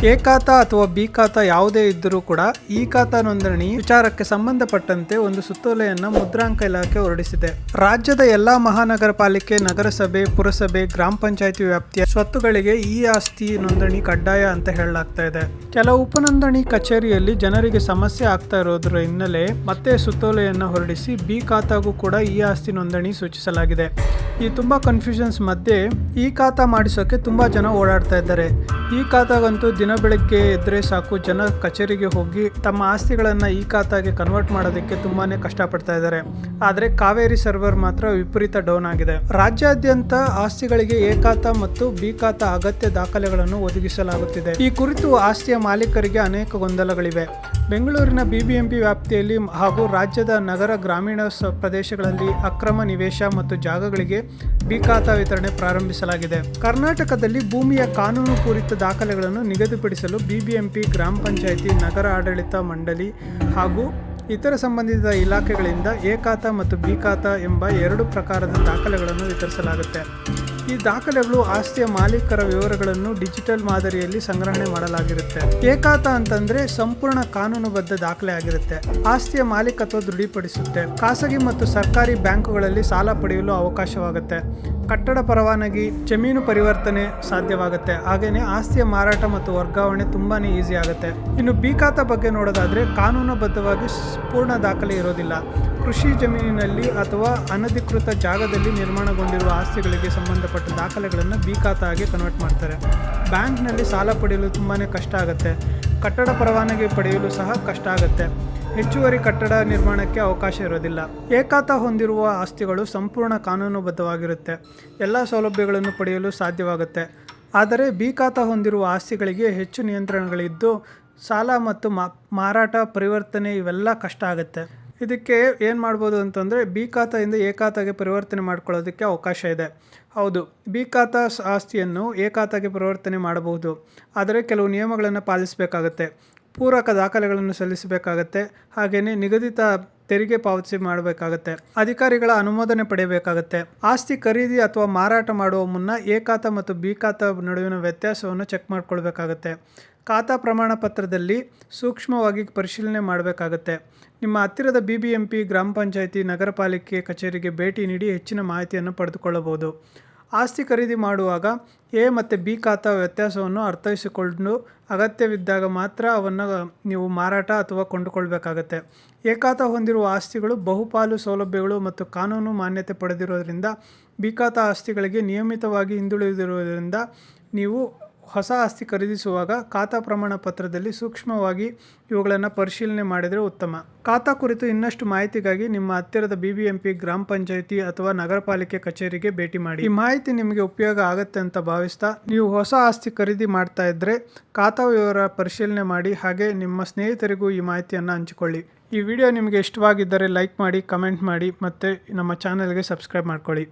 A ಖಾತಾ ಅಥವಾ B ಖಾತಾ ಯಾವುದೇ ಇದ್ದರೂ ಕೂಡ ಈ ಖಾತಾ ನೋಂದಣಿ ವಿಚಾರಕ್ಕೆ ಸಂಬಂಧಪಟ್ಟಂತೆ ಒಂದು ಸುತ್ತೋಲೆಯನ್ನ ಮುದ್ರಾಂಕ ಇಲಾಖೆ ಹೊರಡಿಸಿದೆ. ರಾಜ್ಯದ ಎಲ್ಲಾ ಮಹಾನಗರ ಪಾಲಿಕೆ ನಗರಸಭೆ, ಪುರಸಭೆ, ಗ್ರಾಮ ಪಂಚಾಯತಿ ವ್ಯಾಪ್ತಿಯ ಸ್ವತ್ತುಗಳಿಗೆ ಈ ಆಸ್ತಿ ನೋಂದಣಿ ಕಡ್ಡಾಯ ಅಂತ ಹೇಳಲಾಗ್ತಾ ಇದೆ. ಕೆಲವು ಉಪನೋಂದಣಿ ಕಚೇರಿಯಲ್ಲಿ ಜನರಿಗೆ ಸಮಸ್ಯೆ ಆಗ್ತಾ ಇರೋದ್ರ ಹಿನ್ನೆಲೆ ಮತ್ತೆ ಸುತ್ತೋಲೆಯನ್ನು ಹೊರಡಿಸಿ ಬಿ ಖಾತಾಗೂ ಕೂಡ ಈ ಆಸ್ತಿ ನೋಂದಣಿ ಸೂಚಿಸಲಾಗಿದೆ. ಈ ತುಂಬಾ ಕನ್ಫ್ಯೂಷನ್ಸ್ ಮಧ್ಯೆ ಈ ಖಾತಾ ಮಾಡಿಸೋಕೆ ತುಂಬಾ ಜನ ಓಡಾಡ್ತಾ ಇದ್ದಾರೆ. ಈ ಖಾತಾಗಂತೂ ದಿನ ಬೆಳಗ್ಗೆ ಎದ್ರೆ ಸಾಕು. ಜನ ಕಚೇರಿಗೆ ಹೋಗಿ ತಮ್ಮ ಆಸ್ತಿಗಳನ್ನ ಈ ಖಾತಾಗೆ ಕನ್ವರ್ಟ್ ಮಾಡೋದಕ್ಕೆ ತುಂಬಾನೇ ಕಷ್ಟಪಡ್ತಾ ಇದ್ದಾರೆ. ಆದ್ರೆ ಕಾವೇರಿ ಸರ್ವರ್ ಮಾತ್ರ ವಿಪರೀತ ಡೌನ್ ಆಗಿದೆ. ರಾಜ್ಯಾದ್ಯಂತ ಆಸ್ತಿಗಳಿಗೆ ಖಾತಾ ಮತ್ತು ಬಿ ಖಾತಾ ಅಗತ್ಯ ದಾಖಲೆಗಳನ್ನು ಒದಗಿಸಲಾಗುತ್ತಿದೆ. ಈ ಕುರಿತು ಆಸ್ತಿಯ ಮಾಲೀಕರಿಗೆ ಅನೇಕ ಗೊಂದಲಗಳಿವೆ. ಬೆಂಗಳೂರಿನ ಬಿಬಿಎಂಪಿ ವ್ಯಾಪ್ತಿಯಲ್ಲಿ ಹಾಗೂ ರಾಜ್ಯದ ನಗರ ಗ್ರಾಮೀಣ ಸ- ಪ್ರದೇಶಗಳಲ್ಲಿ ಅಕ್ರಮ ನಿವೇಶ ಮತ್ತು ಜಾಗಗಳಿಗೆ ಬಿ ಖಾತಾ ವಿತರಣೆ ಪ್ರಾರಂಭಿಸಲಾಗಿದೆ. ಕರ್ನಾಟಕದಲ್ಲಿ ಭೂಮಿಯ ಕಾನೂನು ಕುರಿತ ದಾಖಲೆಗಳನ್ನು ನಿಗದಿಪಡಿಸಲು ಬಿಬಿಎಂಪಿ ಗ್ರಾಮ ಪಂಚಾಯಿತಿ, ನಗರ ಆಡಳಿತ ಮಂಡಳಿ ಹಾಗೂ ಇತರ ಸಂಬಂಧಿತ ಇಲಾಖೆಗಳಿಂದ ಖಾತಾ ಮತ್ತು ಬಿ ಖಾತಾ ಎಂಬ ಎರಡು ಪ್ರಕಾರದ ದಾಖಲೆಗಳನ್ನು ವಿತರಿಸಲಾಗುತ್ತೆ. ಈ ದಾಖಲೆಗಳು ಆಸ್ತಿಯ ಮಾಲೀಕರ ವಿವರಗಳನ್ನು ಡಿಜಿಟಲ್ ಮಾದರಿಯಲ್ಲಿ ಸಂಗ್ರಹಣೆ ಮಾಡಲಾಗಿರುತ್ತೆ. ಏಕಾತ ಅಂತಂದ್ರೆ ಸಂಪೂರ್ಣ ಕಾನೂನುಬದ್ಧ ದಾಖಲೆ ಆಗಿರುತ್ತೆ. ಆಸ್ತಿಯ ಮಾಲೀಕತ್ವ ದೃಢೀಪಡಿಸುತ್ತೆ ಖಾಸಗಿ ಮತ್ತು ಸರ್ಕಾರಿ ಬ್ಯಾಂಕುಗಳಲ್ಲಿ ಸಾಲ ಪಡೆಯಲು ಅವಕಾಶವಾಗುತ್ತೆ. ಕಟ್ಟಡ ಪರವಾನಗಿ, ಜಮೀನು ಪರಿವರ್ತನೆ ಸಾಧ್ಯವಾಗುತ್ತೆ. ಹಾಗೆಯೇ ಆಸ್ತಿಯ ಮಾರಾಟ ಮತ್ತು ವರ್ಗಾವಣೆ ತುಂಬಾನೇ ಈಸಿ ಆಗುತ್ತೆ. ಇನ್ನು ಬಿ ಬಗ್ಗೆ ನೋಡೋದಾದ್ರೆ ಕಾನೂನುಬದ್ಧವಾಗಿ ಪೂರ್ಣ ದಾಖಲೆ ಇರೋದಿಲ್ಲ. ಕೃಷಿ ಜಮೀನಿನಲ್ಲಿ ಅಥವಾ ಅನಧಿಕೃತ ಜಾಗದಲ್ಲಿ ನಿರ್ಮಾಣಗೊಂಡಿರುವ ಆಸ್ತಿಗಳಿಗೆ ಸಂಬಂಧಪಟ್ಟ ದಾಖಲೆಗಳನ್ನು ಬಿ ಖಾತಾಗೆ ಕನ್ವರ್ಟ್ ಮಾಡ್ತಾರೆ. ಬ್ಯಾಂಕ್ನಲ್ಲಿ ಸಾಲ ಪಡೆಯಲು ತುಂಬಾ ಕಷ್ಟ ಆಗುತ್ತೆ. ಕಟ್ಟಡ ಪರವಾನಗಿ ಪಡೆಯಲು ಸಹ ಕಷ್ಟ ಆಗುತ್ತೆ. ಹೆಚ್ಚುವರಿ ಕಟ್ಟಡ ನಿರ್ಮಾಣಕ್ಕೆ ಅವಕಾಶ ಇರೋದಿಲ್ಲ. ಏಕಾತ ಹೊಂದಿರುವ ಆಸ್ತಿಗಳು ಸಂಪೂರ್ಣ ಕಾನೂನುಬದ್ಧವಾಗಿರುತ್ತೆ. ಎಲ್ಲ ಸೌಲಭ್ಯಗಳನ್ನು ಪಡೆಯಲು ಸಾಧ್ಯವಾಗುತ್ತೆ. ಆದರೆ ಬಿ ಖಾತಾ ಹೊಂದಿರುವ ಆಸ್ತಿಗಳಿಗೆ ಹೆಚ್ಚು ನಿಯಂತ್ರಣಗಳಿದ್ದು ಸಾಲ ಮತ್ತು ಮಾರಾಟ ಪರಿವರ್ತನೆ ಇವೆಲ್ಲ ಕಷ್ಟ ಆಗುತ್ತೆ. ಇದಕ್ಕೆ ಏನು ಮಾಡ್ಬೋದು ಅಂತಂದರೆ ಬಿ ಖಾತೆಯಿಂದ ಎ ಖಾತೆಗೆ ಪರಿವರ್ತನೆ ಮಾಡ್ಕೊಳ್ಳೋದಕ್ಕೆ ಅವಕಾಶ ಇದೆ. ಹೌದು ಬಿ ಖಾತಾ ಆಸ್ತಿಯನ್ನು ಎ ಖಾತೆಗೆ ಪರಿವರ್ತನೆ ಮಾಡಬಹುದು. ಆದರೆ ಕೆಲವು ನಿಯಮಗಳನ್ನು ಪಾಲಿಸಬೇಕಾಗತ್ತೆ. ಪೂರಕ ದಾಖಲೆಗಳನ್ನು ಸಲ್ಲಿಸಬೇಕಾಗತ್ತೆ. ಹಾಗೆಯೇ ನಿಗದಿತ ತೆರಿಗೆ ಪಾವತಿ ಮಾಡಬೇಕಾಗತ್ತೆ. ಅಧಿಕಾರಿಗಳ ಅನುಮೋದನೆ ಪಡೆಯಬೇಕಾಗತ್ತೆ. ಆಸ್ತಿ ಖರೀದಿ ಅಥವಾ ಮಾರಾಟ ಮಾಡುವ ಮುನ್ನ ಎ ಖಾತಾ ಮತ್ತು ಬಿ ಖಾತಾ ನಡುವಿನ ವ್ಯತ್ಯಾಸವನ್ನು ಚೆಕ್ ಮಾಡಿಕೊಳ್ಬೇಕಾಗತ್ತೆ. ಖಾತಾ ಪ್ರಮಾಣ ಪತ್ರದಲ್ಲಿ ಸೂಕ್ಷ್ಮವಾಗಿ ಪರಿಶೀಲನೆ ಮಾಡಬೇಕಾಗತ್ತೆ. ನಿಮ್ಮ ಹತ್ತಿರದ ಬಿ ಬಿ ಎಂ ಪಿ, ಗ್ರಾಮ ಪಂಚಾಯಿತಿ ನಗರ ಪಾಲಿಕೆ ಕಚೇರಿಗೆ ಭೇಟಿ ನೀಡಿ ಹೆಚ್ಚಿನ ಮಾಹಿತಿಯನ್ನು ಪಡೆದುಕೊಳ್ಳಬಹುದು. ಆಸ್ತಿ ಖರೀದಿ ಮಾಡುವಾಗ ಎ ಮತ್ತು ಬಿ ಖಾತಾ ವ್ಯತ್ಯಾಸವನ್ನು ಅರ್ಥೈಸಿಕೊಂಡು ಅಗತ್ಯವಿದ್ದಾಗ ಮಾತ್ರ ಅವನ್ನು ನೀವು ಮಾರಾಟ ಅಥವಾ ಕೊಂಡುಕೊಳ್ಬೇಕಾಗತ್ತೆ. ಎ ಖಾತಾ ಹೊಂದಿರುವ ಆಸ್ತಿಗಳು ಬಹುಪಾಲು ಸೌಲಭ್ಯಗಳು ಮತ್ತು ಕಾನೂನು ಮಾನ್ಯತೆ ಪಡೆದಿರೋದರಿಂದ ಬಿ ಖಾತಾ ಆಸ್ತಿಗಳಿಗೆ ನಿಯಮಿತವಾಗಿ ಹಿಂದುಳಿದಿರುವುದರಿಂದ ನೀವು ಹೊಸ ಆಸ್ತಿ ಖರೀದಿಸುವಾಗ ಖಾತಾ ಪ್ರಮಾಣ ಪತ್ರದಲ್ಲಿ ಸೂಕ್ಷ್ಮವಾಗಿ ಇವುಗಳನ್ನು ಪರಿಶೀಲನೆ ಮಾಡಿದರೆ ಉತ್ತಮ. ಖಾತಾ ಕುರಿತು ಇನ್ನಷ್ಟು ಮಾಹಿತಿಗಾಗಿ ನಿಮ್ಮ ಹತ್ತಿರದ ಬಿಬಿಎಂಪಿ ಗ್ರಾಮ ಪಂಚಾಯಿತಿ ಅಥವಾ ನಗರ ಪಾಲಿಕೆ ಕಚೇರಿಗೆ ಭೇಟಿ ಮಾಡಿ. ಈ ಮಾಹಿತಿ ನಿಮಗೆ ಉಪಯೋಗ ಆಗುತ್ತೆ ಅಂತ ಭಾವಿಸ್ತಾ, ನೀವು ಹೊಸ ಆಸ್ತಿ ಖರೀದಿ ಮಾಡ್ತಾ ಇದ್ದರೆ ಖಾತಾ ವಿವರ ಪರಿಶೀಲನೆ ಮಾಡಿ, ಹಾಗೆ ನಿಮ್ಮ ಸ್ನೇಹಿತರಿಗೂ ಈ ಮಾಹಿತಿಯನ್ನು ಹಂಚಿಕೊಳ್ಳಿ. ಈ ವಿಡಿಯೋ ನಿಮಗೆ ಇಷ್ಟವಾಗಿದ್ದರೆ ಲೈಕ್ ಮಾಡಿ, ಕಮೆಂಟ್ ಮಾಡಿ, ಮತ್ತು ನಮ್ಮ ಚಾನಲ್ಗೆ ಸಬ್ಸ್ಕ್ರೈಬ್ ಮಾಡ್ಕೊಳ್ಳಿ.